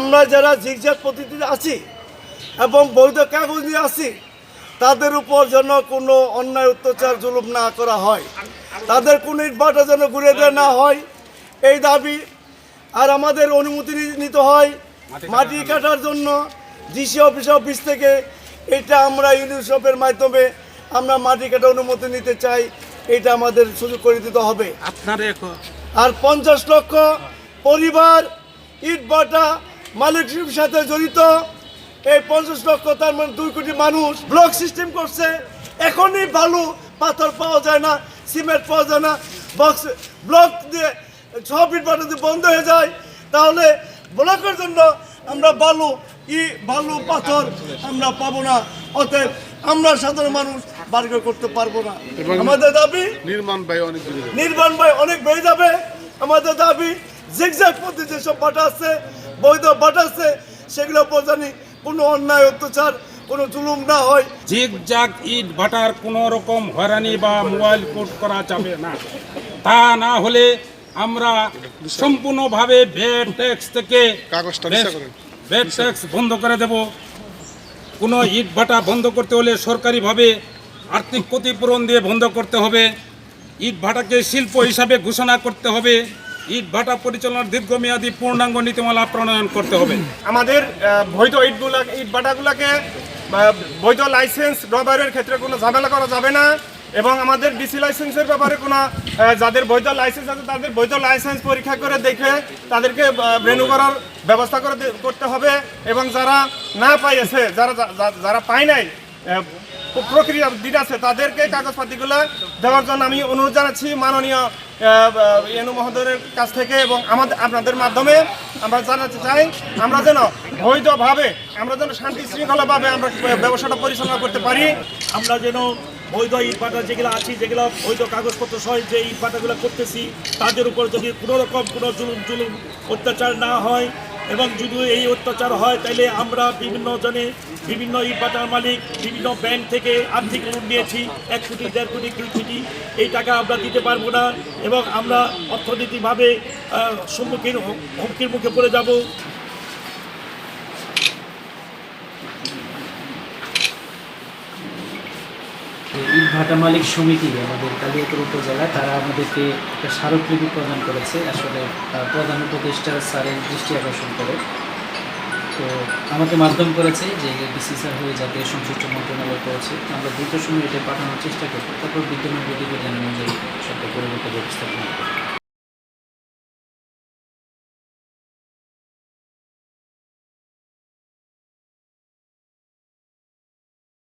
আমরা যারা জিগজাগ পদ্ধতিতে আছি এবং বৈধ কাগজ নিয়ে আছি তাদের উপর যেন কোনো অন্যায় অত্যাচার জুলুম না করা হয়। তাদের কোনো ইটভাটা যেন ঘুরে দেওয়া না হয়। এই দাবি আর আমাদের অনুমতি নিতে হয় মাটি কাটার জন্য। ডিসি অফিস অফিস থেকে এটা আমরা ইউনিসেফের মাধ্যমে আমরা মাটি কাটার অনুমতি নিতে চাই। এটা আমাদের সুযোগ করে দিতে হবে। আপনার আর পঞ্চাশ লক্ষ পরিবার ইট মালিকের সাথে জড়িত। এই পঞ্চাশ লক্ষ তার মানে দুই কোটি মানুষ ব্লক সিস্টেম করছে। এখনই বালু পাথর পাওয়া যায় না সিমেন্ট পাওয়া যায় না। বক্স ব্লক দিয়ে ইট বাটা যদি বন্ধ হয়ে যায় তাহলে ব্লকের জন্য আমরা বালু ই বালু পাথর আমরা পাবো না। অতএব আমরা সাধারণ মানুষ বার্গ করতে পারব না। আমাদের দাবি নির্মাণ ব্যয় অনেক নির্মাণ ব্যয় অনেক বেড়ে যাবে। আমাদের দাবি জিগজ্যাগ পদ্ধতি যেসব বাটা আছে। বৈধ বাটা আছে সেগুলো জানি কোনো অন্যায় অত্যাচার কোনো জুলুম না হয়। জিগ জাগ ইট ভাটার কোনো রকম হয়রানি বা মোবাইল কোড করা যাবে না। তা না হলে আমরা সম্পূর্ণভাবে ভ্যাট ট্যাক্স থেকে ভ্যাট ট্যাক্স বন্ধ করে দেব। কোনো ইট ভাটা বন্ধ করতে হলে সরকারিভাবে আর্থিক ক্ষতিপূরণ দিয়ে বন্ধ করতে হবে। ইট ভাটাকে শিল্প হিসাবে ঘোষণা করতে হবে। ইট ভাটা পরিচালনার দীর্ঘমেয়াদী পূর্ণাঙ্গ নীতিমালা প্রণয়ন করতে হবে। আমাদের বৈধ ইটগুলা ইট বাটাগুলোকে আহ, বৈধ লাইসেন্স রবারের ক্ষেত্রে কোনো ঝামেলা করা যাবে না এবং আমাদের ডিসি লাইসেন্সের ব্যাপারে কোনো যাদের বৈধ লাইসেন্স আছে তাদের বৈধ লাইসেন্স পরীক্ষা করে দেখে তাদেরকে রেনু করার ব্যবস্থা করে করতে হবে এবং যারা না পাইছে যারা যারা পায় নাই প্রক্রিয়া দিন আছে, তাদেরকে কাগজপাতিগুলো দেওয়ার জন্য আমি অনুরোধ জানাচ্ছি মাননীয় এনু মহোদয়ের কাছ থেকে এবং আমাদের, আপনাদের মাধ্যমে আমরা জানাতে চাই, আমরা যেন বৈধভাবে, আমরা যেন শান্তি শৃঙ্খলাভাবে আমরা ব্যবসাটা পরিচালনা করতে পারি। আমরা যেন বৈধ ইটভাটা যেগুলো আছে, যেগুলো বৈধ কাগজপত্র সহ যে ইটভাটাগুলো করতেছি, তাদের উপর যদি কোনো রকম কোনো জুলুম জুলুম অত্যাচার না হয় এবং যদি এই অত্যাচার হয় তাহলে আমরা বিভিন্ন জনে বিভিন্ন ইটভাটার মালিক, বিভিন্ন ব্যাংক থেকে আর্থিক লোন নিয়েছি, এক কোটি, দেড় কোটি, দুই কোটি। এই টাকা আমরা দিতে পারব না এবং আমরা অর্থনৈতিকভাবে সম্মুখীন হুমকির মুখে পড়ে যাব। ইটভাটা মালিক সমিতি আমাদের কালিয়াকুর উপজেলায় তারা আমাদেরকে একটা স্মারকলিপি প্রদান করেছে। আসলে প্রধান উপদেষ্টা স্যারের দৃষ্টি আকর্ষণ করে। তো আমাকে মাধ্যম করেছে যে ডিসি স্যার হয়ে যাতে সংশ্লিষ্ট মন্ত্রণালয় করেছে আমরা দ্রুত সময় এটা পাঠানোর চেষ্টা করি তারপর বিদ্যমান বিধিবিধান অনুযায়ী সবটা পরিবর্তন ব্যবস্থাপনা করব।